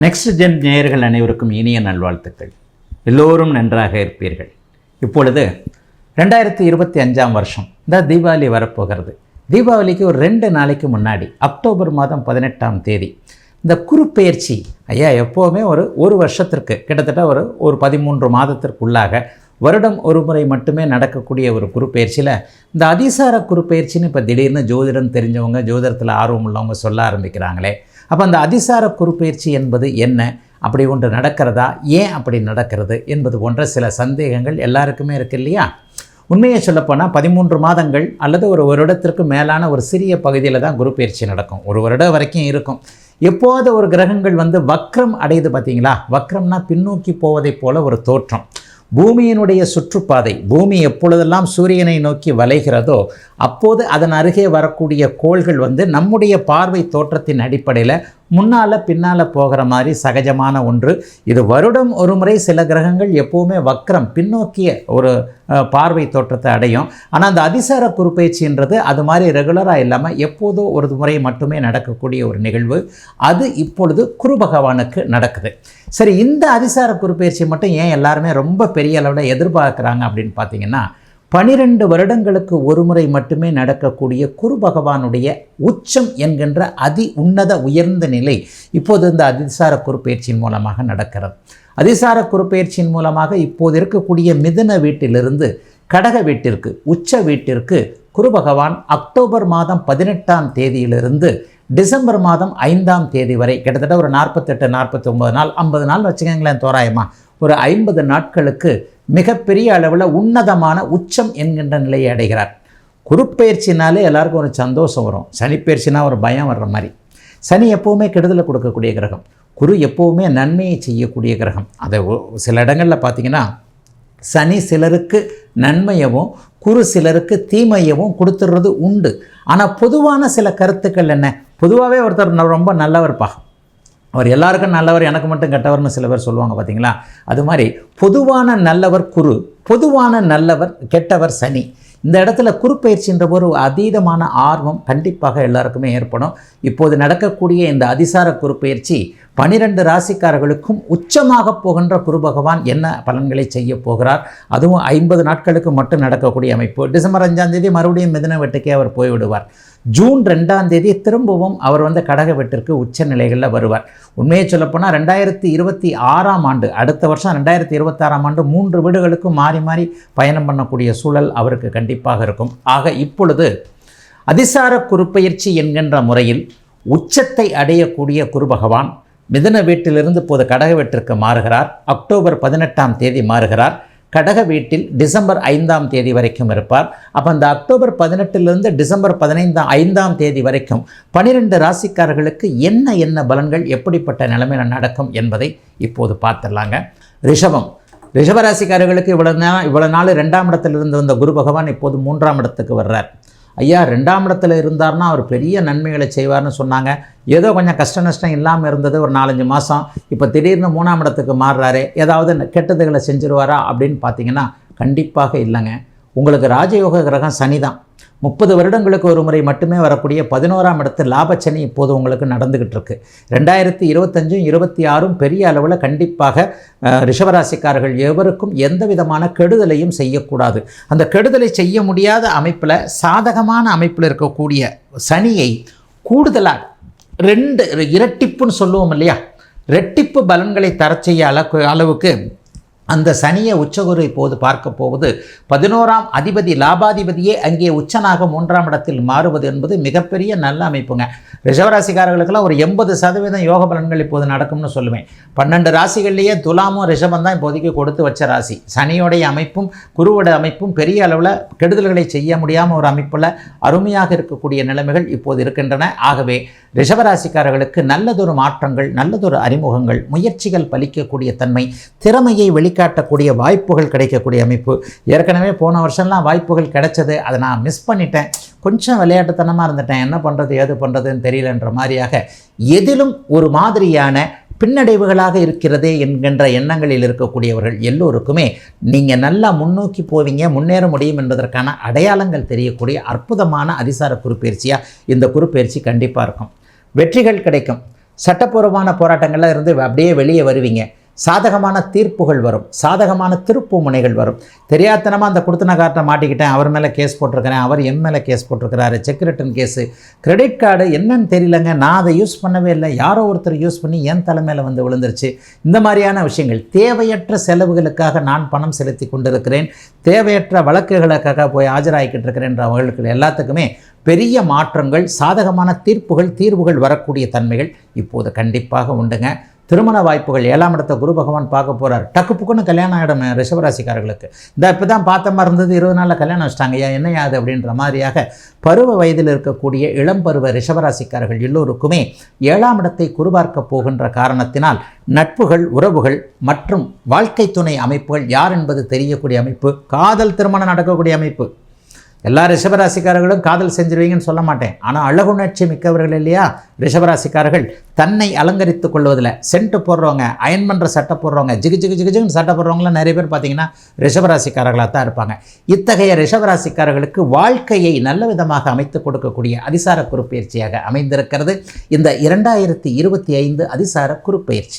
Next gen நேயர்கள் அனைவருக்கும் இனிய நல்வாழ்த்துக்கள். எல்லோரும் நன்றாக இருப்பீர்கள். இப்பொழுது ரெண்டாயிரத்தி இருபத்தி அஞ்சாம் வருஷம். இந்த தீபாவளி வரப்போகிறது. தீபாவளிக்கு ஒரு ரெண்டு நாளைக்கு முன்னாடி அக்டோபர் மாதம் பதினெட்டாம் தேதி இந்த குறுப்பெயர்ச்சி ஐயா எப்போவுமே ஒரு ஒரு வருஷத்திற்கு கிட்டத்தட்ட ஒரு ஒரு பதிமூன்று மாதத்திற்குள்ளாக வருடம் ஒரு முறை மட்டுமே நடக்கக்கூடிய ஒரு குறுப்பெயர்ச்சியில் இந்த அதிசார குறுப்பெயர்ச்சின்னு இப்போ திடீர்னு ஜோதிடம் தெரிஞ்சவங்க ஜோதிடத்தில் ஆர்வம் உள்ளவங்க சொல்ல ஆரம்பிக்கிறாங்களே அப்போ அந்த அதிசார குறுப்பெயர்ச்சி என்பது என்ன? அப்படி ஒன்று நடக்கிறதா? ஏன் அப்படி நடக்கிறது? என்பது போன்ற சில சந்தேகங்கள் எல்லாருக்குமே இருக்கு இல்லையா? உண்மையை சொல்லப்போனால் பதிமூன்று மாதங்கள் அல்லது ஒரு வருடத்திற்கு மேலான ஒரு சிறிய பகுதியில் தான் குரு பயிற்சி நடக்கும். ஒரு வருடம் வரைக்கும் இருக்கும். எப்போது ஒரு கிரகங்கள் வந்து வக்ரம் அடையுது பார்த்தீங்களா வக்ரம்னா பின்னோக்கி போவதைப் போல ஒரு தோற்றம். பூமியினுடைய சுற்றுப்பாதை பூமி எப்பொழுதெல்லாம் சூரியனை நோக்கி வளைகிறதோ அப்போது அதன் அருகே வரக்கூடிய கோள்கள் வந்து நம்முடைய பார்வை தோற்றத்தின் அடிப்படையில் முன்னால் பின்னால் போகிற மாதிரி சகஜமான ஒன்று. இது வருடம் ஒரு முறை சில கிரகங்கள் எப்போவுமே வக்ரம் பின்னோக்கிய ஒரு பார்வை தோற்றத்தை அடையும். ஆனால் அந்த அதிசார குறுப்பயிற்சின்றது அது மாதிரி ரெகுலராக இல்லாமல் எப்போதோ ஒரு முறை மட்டுமே நடக்கக்கூடிய ஒரு நிகழ்வு. அது இப்பொழுது குரு பகவானுக்கு நடக்குது. சரி இந்த அதிசார குறுப்பயிற்சி மட்டும் ஏன் எல்லாருமே ரொம்ப பெரிய அளவில் எதிர்பார்க்குறாங்க அப்படின்னு பார்த்தீங்கன்னா பனிரெண்டு வருடங்களுக்கு ஒரு முறை மட்டுமே நடக்கக்கூடிய குரு பகவானுடைய உச்சம் என்கின்ற அதி உன்னத உயர்ந்த நிலை இப்போது இந்த அதிசார குறுப்பெயர்ச்சியின் மூலமாக நடக்கிறது. அதிசார குறுப்பெயர்ச்சியின் மூலமாக இப்போது இருக்கக்கூடிய மிதுன வீட்டிலிருந்து கடக வீட்டிற்கு உச்ச வீட்டிற்கு குரு பகவான் அக்டோபர் மாதம் பதினெட்டாம் தேதியிலிருந்து டிசம்பர் மாதம் ஐந்தாம் தேதி வரை கிட்டத்தட்ட ஒரு நாற்பத்தெட்டு நாற்பத்தி ஒம்பது நாள் ஐம்பது நாள் வச்சுக்கோங்களேன் தோராயமாக ஒரு ஐம்பது நாட்களுக்கு மிகப்பெரிய அளவில் உன்னதமான உச்சம் என்கின்ற நிலையை அடைகிறார். குருப்பெயர்ச்சினாலே எல்லாருக்கும் ஒரு சந்தோஷம் வரும். சனிப்பெயர்ச்சினா ஒரு பயம் வர்ற மாதிரி. சனி எப்போவுமே கெடுதலை கொடுக்கக்கூடிய கிரகம். குரு எப்போவுமே நன்மையை செய்யக்கூடிய கிரகம். அதை சில இடங்களில் பார்த்தீங்கன்னா சனி சிலருக்கு நன்மையவும் குரு சிலருக்கு தீமையவும் கொடுத்துடுறது உண்டு. ஆனால் பொதுவான சில கருத்துக்கள் என்ன? பொதுவாகவே ஒருத்தர் ந- ரொம்ப நல்லவர்ப்பா அவர் எல்லாருக்கும் நல்லவர் எனக்கு மட்டும் கெட்டவர்னு சில பேர் சொல்லுவாங்க பார்த்தீங்களா அது மாதிரி பொதுவான நல்லவர் குரு பொதுவான நல்லவர் கெட்டவர் சனி. இந்த இடத்துல குறுப்பயிற்சின்ற ஒரு அதீதமான ஆர்வம் கண்டிப்பாக எல்லாருக்குமே ஏற்படும். இப்போது நடக்கக்கூடிய இந்த அதிசார குறுப்பெயர்ச்சி பனிரெண்டு ராசிக்காரர்களுக்கும் உச்சமாக போகின்ற குரு பகவான் என்ன பலன்களை செய்ய போகிறார்? அதுவும் ஐம்பது நாட்களுக்கு மட்டும் நடக்கக்கூடிய அமைப்பு. டிசம்பர் அஞ்சாம் தேதி மறுபடியும் மிதன வெட்டுக்கே அவர் போய்விடுவார். ஜூன் ரெண்டாம் தேதி திரும்பவும் அவர் வந்து கடக வெட்டிற்கு உச்ச நிலைகளில் வருவார். உண்மையை சொல்லப்போனால் ரெண்டாயிரத்தி இருபத்தி ஆறாம் ஆண்டு அடுத்த வருஷம் ரெண்டாயிரத்தி இருபத்தாறாம் ஆண்டு மூன்று வீடுகளுக்கும் மாறி மாறி பயணம் பண்ணக்கூடிய சூழல் அவருக்கு கண்டிப்பாக இருக்கும். ஆக இப்பொழுது அதிசார குறுப்பெயர்ச்சி என்கின்ற முறையில் உச்சத்தை அடையக்கூடிய குரு பகவான் மிதன வீட்டிலிருந்து போது கடக வீட்டிற்கு மாறுகிறார். அக்டோபர் பதினெட்டாம் தேதி மாறுகிறார். கடக வீட்டில் டிசம்பர் ஐந்தாம் தேதி வரைக்கும் இருப்பார். அப்போ அந்த அக்டோபர் பதினெட்டிலிருந்து டிசம்பர் பதினைந்தாம் ஐந்தாம் தேதி வரைக்கும் பனிரெண்டு ராசிக்காரர்களுக்கு என்ன என்ன பலன்கள் எப்படிப்பட்ட நிலைமையில் நடக்கும் என்பதை இப்போது பார்த்துடலாங்க. ரிஷபம். ரிஷபராசிக்காரர்களுக்கு இவ்வளோ நேரம் இவ்வளோ நாள் ரெண்டாம் இடத்திலிருந்து வந்த குரு பகவான் இப்போது மூன்றாம் இடத்துக்கு வர்றார். ஐயா ரெண்டாம் இடத்துல இருந்தார்னா அவர் பெரிய நன்மைகளை செய்வார்னு சொன்னாங்க. ஏதோ கொஞ்சம் கஷ்ட நஷ்டம் இல்லாமல் இருந்தது ஒரு நாலஞ்சு மாதம் இப்போ திடீர்னு மூணாம் இடத்துக்கு மாறுறாரு ஏதாவது கெட்டதுகளை செஞ்சிருவாரா அப்படின்னு பார்த்தீங்கன்னா கண்டிப்பாக இல்லைங்க. உங்களுக்கு ராஜயோக கிரகம் சனி தான் முப்பது வருடங்களுக்கு ஒரு முறை மட்டுமே வரக்கூடிய பதினோராம் இடத்து லாபச்சனி இப்போது உங்களுக்கு நடந்துக்கிட்டு இருக்கு ரெண்டாயிரத்தி இருபத்தஞ்சும் இருபத்தி ஆறும் பெரிய அளவில் கண்டிப்பாக ரிஷபராசிக்காரர்கள் எவருக்கும் எந்த விதமான கெடுதலையும் செய்யக்கூடாது. அந்த கெடுதலை செய்ய முடியாத அமைப்பில் சாதகமான அமைப்பில் இருக்கக்கூடிய சனியை கூடுதலாக ரெண்டு இரட்டிப்புன்னு சொல்லுவோம் இல்லையா? ரெட்டிப்பு பலன்களை தர செய்ய அளவுக்கு அளவுக்கு அந்த சனியை உச்சகுரு இப்போது பார்க்க போவது பதினோராம் அதிபதி லாபாதிபதியே அங்கே உச்சனாக மூன்றாம் இடத்தில் மாறுவது என்பது மிகப்பெரிய நல்ல அமைப்புங்க. ரிஷவராசிக்காரர்களுக்கெல்லாம் ஒரு எண்பது சதவீதம் யோக பலன்கள் இப்போது நடக்கும்னு சொல்லுவேன். பன்னெண்டு ராசிகள்லேயே துலாமும் ரிஷபம் தான் இப்போதைக்கு கொடுத்து வச்ச ராசி. சனியோடைய அமைப்பும் குருவோட அமைப்பும் பெரிய அளவில் கெடுதல்களை செய்ய முடியாமல் ஒரு அமைப்பில் அருமையாக இருக்கக்கூடிய நிலைமைகள் இப்போது இருக்கின்றன. ஆகவே ரிஷவராசிக்காரர்களுக்கு நல்லதொரு மாற்றங்கள் நல்லதொரு அறிமுகங்கள் முயற்சிகள் பலிக்கக்கூடிய தன்மை திறமையை வெளிக்க வெளிக்காட்டக்கூடிய வாய்ப்புகள் கிடைக்கக்கூடிய அமைப்பு. ஏற்கனவே போன வருஷம்லாம் வாய்ப்புகள் கிடைச்சது. அதை நான் மிஸ் பண்ணிட்டேன். கொஞ்சம் விளையாட்டுத்தனமாக இருந்துட்டேன். என்ன பண்ணுறது ஏது பண்ணுறதுன்னு தெரியலன்ற மாதிரியாக எதிலும் ஒரு மாதிரியான பின்னடைவுகளாக இருக்கிறதே என்கின்ற எண்ணங்களில் இருக்கக்கூடியவர்கள் எல்லோருக்குமே நீங்கள் நல்லா முன்னோக்கி போவீங்க முன்னேற முடியும் என்பதற்கான அடையாளங்கள் தெரியக்கூடிய அற்புதமான அதிசார குறுப்பெயர்ச்சியாக இந்த குறுப்பெயர்ச்சி கண்டிப்பாக இருக்கும். வெற்றிகள் கிடைக்கும். சட்டப்பூர்வமான போராட்டங்களில் இருந்து அப்படியே வெளியே வருவீங்க. சாதகமான தீர்ப்புகள் வரும். சாதகமான திருப்பு முனைகள் வரும். தெரியாத்தனமாக அந்த கொடுத்தனக்கார்ட்டை மாட்டிக்கிட்டேன் அவர் மேலே கேஸ் போட்டிருக்கிறேன் அவர் என் மேலே case போட்டிருக்கிறாரு check return case credit card என்னன்னு தெரியலங்க. நான் அதை யூஸ் பண்ணவே இல்லை. யாரோ ஒருத்தர் யூஸ் பண்ணி என் தலைமையில் வந்து விழுந்துருச்சு. இந்த மாதிரியான விஷயங்கள். தேவையற்ற செலவுகளுக்காக நான் பணம் செலுத்தி கொண்டிருக்கிறேன். தேவையற்ற வழக்குகளுக்காக போய் ஆஜராகிக்கிட்டு இருக்கிறேன்ற அவர்களுக்கு எல்லாத்துக்குமே பெரிய மாற்றங்கள் சாதகமான தீர்ப்புகள் தீர்வுகள் வரக்கூடிய தன்மைகள் இப்போது கண்டிப்பாக உண்டுங்க. திருமண வாய்ப்புகள் ஏழாம் இடத்த குரு பகவான் பார்க்க போகிறார் டக்கு புக்குன்னு கல்யாணம் ஆகிடும் ரிஷபராசிக்காரர்களுக்கு. இந்த இப்போ தான் பார்த்த மாதிரி இருந்தது இருபது நாளில் கல்யாணம் வச்சிட்டாங்க. ஏன் என்னையா அது அப்படின்ற மாதிரியாக பருவ வயதில் இருக்கக்கூடிய இளம் பருவ ரிஷபராசிக்காரர்கள் எல்லோருக்குமே ஏழாம் இடத்தை குருபார்க்க போகின்ற காரணத்தினால் நட்புகள் உறவுகள் மற்றும் வாழ்க்கை துணை அமைப்புகள் யார் என்பது தெரியக்கூடிய அமைப்பு காதல் திருமணம் நடக்கக்கூடிய அமைப்பு எல்லா ரிஷபராசிக்காரர்களும் காதல் செஞ்சிருவீங்கன்னு சொல்ல மாட்டேன். ஆனால் அழகுணர்ச்சி மிக்கவர்கள் இல்லையா? ரிஷபராசிக்காரர்கள் தன்னை அலங்கரித்து கொள்வதில் சென்ட் போடுறவங்க அயன் பண்ணுற சட்டை போடுறவங்க ஜிகு ஜிகு ஜிகு ஜிகுன்னு சட்டை போடுறவங்களாம் நிறைய பேர் பார்த்தீங்கன்னா ரிஷபராசிக்காரர்களாக தான் இருப்பாங்க. இத்தகைய ரிஷபராசிக்காரர்களுக்கு வாழ்க்கையை நல்ல விதமாக அமைத்து கொடுக்கக்கூடிய அதிசார குறுப்பெயர்ச்சியாக அமைந்திருக்கிறது. இந்த இரண்டாயிரத்தி இருபத்தி ஐந்து அதிசார குறுப்பெயர்ச்சி.